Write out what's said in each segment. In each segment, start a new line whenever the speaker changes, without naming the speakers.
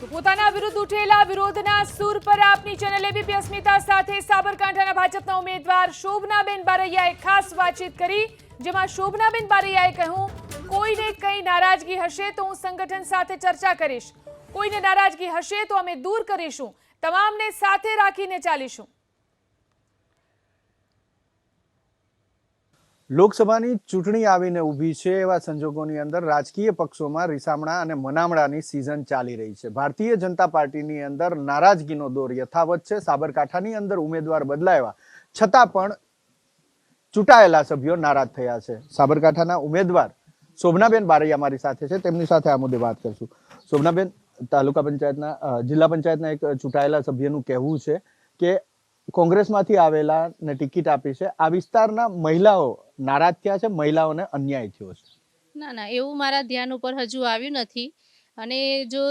તો પોતાના વિરુદ્ધ ઉઠેલા વિરોધના સૂર પર આપની ચેનલ એબીપી અસ્મિતા સાથે સાબરકાંઠાના ભાજપના ઉમેદવાર શોભનાબેન બારૈયાએ ખાસ વાતચીત કરી, જેમાં શોભનાબેન બારૈયાએ કહ્યું, કોઈને કંઈ નારાજગી હશે તો હું સંગઠન સાથે ચર્ચા કરીશ. કોઈને નારાજગી હશે તો અમે દૂર કરીશું. તમામને સાથે રાખીને ચાલીશું.
લોકસભાની ચૂંટણી આવીને ઊભી છે એવા સંજોગોની અંદર રાજકીય પક્ષોમાં રીસામણા અને મનામણાની સિઝન ચાલી રહી છે. ભારતીય જનતા પાર્ટીની અંદર નારાજગીનો દોર યથાવત છે. સાબરકાંઠાની અંદર ઉમેદવાર બદલાયા. છતાં પણ ચૂંટાયેલા સભ્યો નારાજ થયા છે. સાબરકાંઠાના ઉમેદવાર શોભનાબેન બારૈયા મારી સાથે છે. તેમની સાથે આ મુદ્દે વાત કરશું. શોભનાબેન, તાલુકા પંચાયતના જિલ્લા પંચાયતના એક ચૂંટાયેલા સભ્યનું કહેવું છે કે કોંગ્રેસમાંથી આવેલા ને ટિકિટ આપી છે. આ વિસ્તારના મહિલાઓ નારાજ થયા છે, મહિલાઓને અન્યાય થયો છે.
ના ના, એવું મારા ધ્યાન ઉપર હજુ આવ્યું નથી. અને જો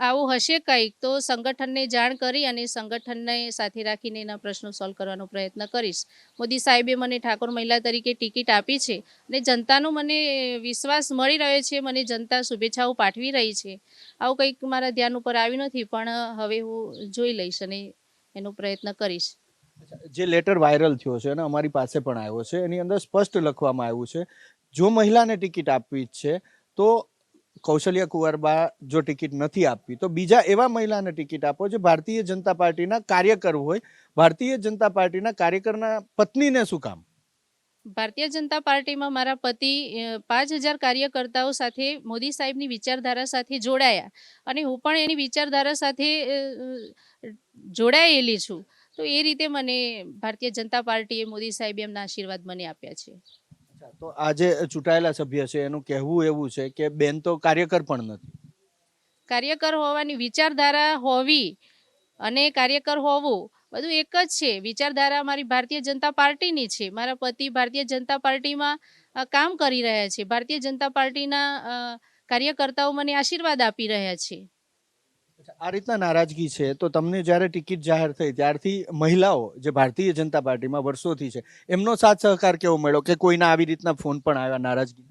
આવું હશે કંઈક, તો સંગઠનને જાણ કરી અને સંગઠનને સાથે રાખીને એના પ્રશ્નો સોલ્વ કરવાનો પ્રયત્ન કરીશ. મોદી સાહેબે મને ઠાકોર મહિલા તરીકે ટિકિટ આપી છે અને જનતાનો મને વિશ્વાસ મળી રહ્યો છે, મને જનતા શુભેચ્છાઓ પાઠવી રહી છે. આવું કંઈક મારા ધ્યાન ઉપર આવ્યું નથી, પણ હવે હું જોઈ લઈશ અને એનો પ્રયત્ન કરીશ.
જે લેટર વાયરલ થયો છે અને અમારી પાસે પણ આવ્યો છે. એની અંદર સ્પષ્ટ લખવામાં આવ્યું છે, જો મહિલાને ટિકિટ આપવી છે, તો કૌશલ્ય કુંવરબા જો ટિકિટ નથી આપવી, તો બીજા એવા મહિલાને ટિકિટ આપો જે ભારતીય જનતા પાર્ટીના કાર્યકર હોય. ભારતીય જનતા પાર્ટીના કાર્યકરના પત્નીને શું કામ?
ભારતીય જનતા પાર્ટીમાં મારા પતિ પાંચ હજાર કાર્યકર્તાઓ સાથે મોદી સાહેબની વિચારધારા સાથે જોડાયા અને હું પણ એની વિચારધારા સાથે જોડાયેલી છું. તો એ રીતે મને ભારતીય જનતા પાર્ટીએ મોદી સાહેબે એમના આશીર્વાદ મને આપ્યા છે.
તો આજે ચૂંટાયેલા સભ્ય છે એનું કહેવું એવું છે કે બેન તો કાર્યકર પણ નથી.
કાર્યકર હોવાની વિચારધારા હોવી અને કાર્યકર હોવું બધું એક જ છે. વિચારધારા મારી ભારતીય જનતા પાર્ટીની છે. મારા પતિ ભારતીય જનતા પાર્ટીમાં કામ કરી રહ્યા છે. ભારતીય જનતા પાર્ટીના કાર્યકર્તાઓ મને આશીર્વાદ આપી રહ્યા છે.
આ રીતના નારાજગી છે. તો તમને જ્યારે ટિકિટ જાહેર થઈ ત્યારથી મહિલાઓ જે ભારતીય જનતા પાર્ટીમાં વર્ષોથી છે એમનો સાથ સહકાર કેવો મળ્યો? કે કોઈના આવી રીતના ફોન પણ આવ્યા નારાજગી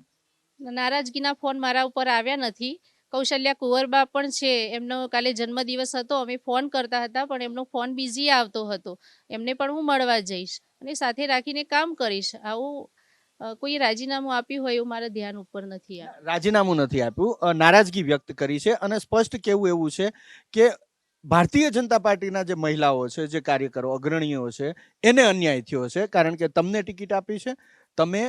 નારાજગીના ફોન મારા ઉપર આવ્યા નથી. કૌશલ્યા કુંવરબા પણ છે. એમનો કાલે જન્મદિવસ હતો. અમે ફોન કરતા હતા, પણ એમનો ફોન બિઝી આવતો હતો. એમને પણ હું મળવા જઈશ અને સાથે રાખીને કામ કરીશ. આવું કોઈ રાજીનામું આપ્યું હોય એવું મારા ધ્યાન ઉપર નથી
રાજીનામું નથી આપ્યું. નારાજગી વ્યક્ત કરી છે અને સ્પષ્ટ કેવું એવું છે કે ભારતીય જનતા પાર્ટીના જે મહિલાઓ છે, જે કાર્યકરો, અગ્રણીઓ છે, એને અન્યાય થયો છે. કારણ કે તમને ટિકિટ આપી છે. તમે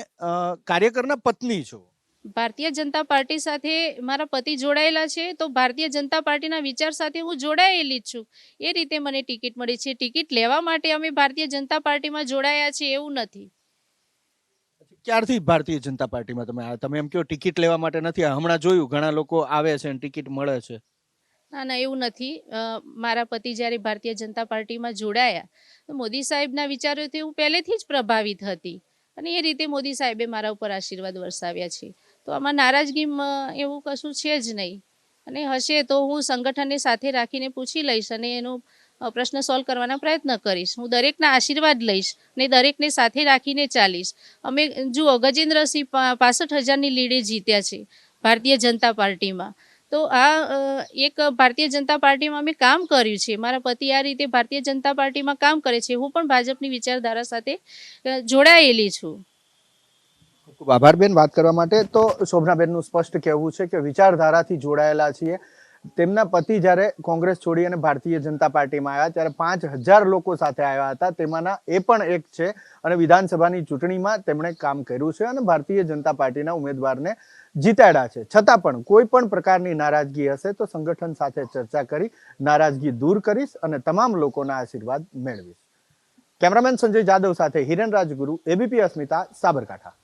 કાર્યકરના પત્ની છો.
ભારતીય જનતા પાર્ટી સાથે મારા પતિ જોડાયેલા છે તો ભારતીય જનતા પાર્ટીના વિચાર સાથે હું જોડાયેલી જ છું. એ રીતે મને ટિકિટ મળી છે. ટિકિટ લેવા માટે અમે ભારતીય જનતા પાર્ટીમાં જોડાયા છે એવું નથી.
ક્યારથી ભારતીય જનતા પાર્ટીમાં તમે તમે એમ કહો ટિકિટ લેવા માટે નથી હમણાં જોયું ઘણા લોકો આવે છે અને ટિકિટ મળે છે.
ના ના એવું નથી. મારા પતિ જ્યારે ભારતીય જનતા પાર્ટીમાં જોડાયા તો મોદી સાહેબના વિચારોથી હું પહેલેથી જ પ્રભાવિત હતી. અને એ રીતે મોદી સાહેબે મારા ઉપર આશીર્વાદ વરસાવ્યા છે. તો આમાં નારાજગીમાં એવું કશું છે જ નહીં. અને હશે તો હું સંગઠનને સાથે રાખીને પૂછી લઈશ અને એનો પ્રશ્ન સોલ્વ કરવાના પ્રયત્ન કરીશ. હું દરેકના આશીર્વાદ લઈશ ને દરેકને સાથે રાખીને ચાલીશ. અમે, જુઓ, ગજેન્દ્રસિંહ પાસઠ હજારની લીડે જીત્યા છે ભારતીય જનતા પાર્ટીમાં. તો આ એક ભારતીય જનતા પાર્ટીમાં અમે કામ કર્યું છે. મારા પતિ આ રીતે ભારતીય જનતા પાર્ટીમાં કામ કરે છે. હું પણ ભાજપની વિચારધારા સાથે જોડાયેલી છું.
ખૂબ આભાર વાત કરવા માટે તો શોભનાબેનનું સ્પષ્ટ કહેવું છે કે વિચારધારાથી જોડાયેલા છીએ. તેમના પતિ જ્યારે કોંગ્રેસ છોડી અને ભારતીય જનતા પાર્ટીમાં આવ્યા ત્યારે પાંચ હજાર લોકો સાથે આવ્યા હતા. તેમાંના એ પણ એક છે અને વિધાનસભાની ચૂંટણીમાં તેમણે કામ કર્યું છે અને ભારતીય જનતા પાર્ટીના ઉમેદવારને જીતાડ્યા છે. છતાં પણ કોઈ પણ પ્રકારની નારાજગી હશે તો સંગઠન સાથે ચર્ચા કરી, નારાજગી દૂર કરીશ અને તમામ લોકોના આશીર્વાદ મેળવીશ. કેમેરામેન સંજય જાદવ સાથે હિરેન રાજગુરુ એબીપી અસ્મિતા, સાબરકાંઠા.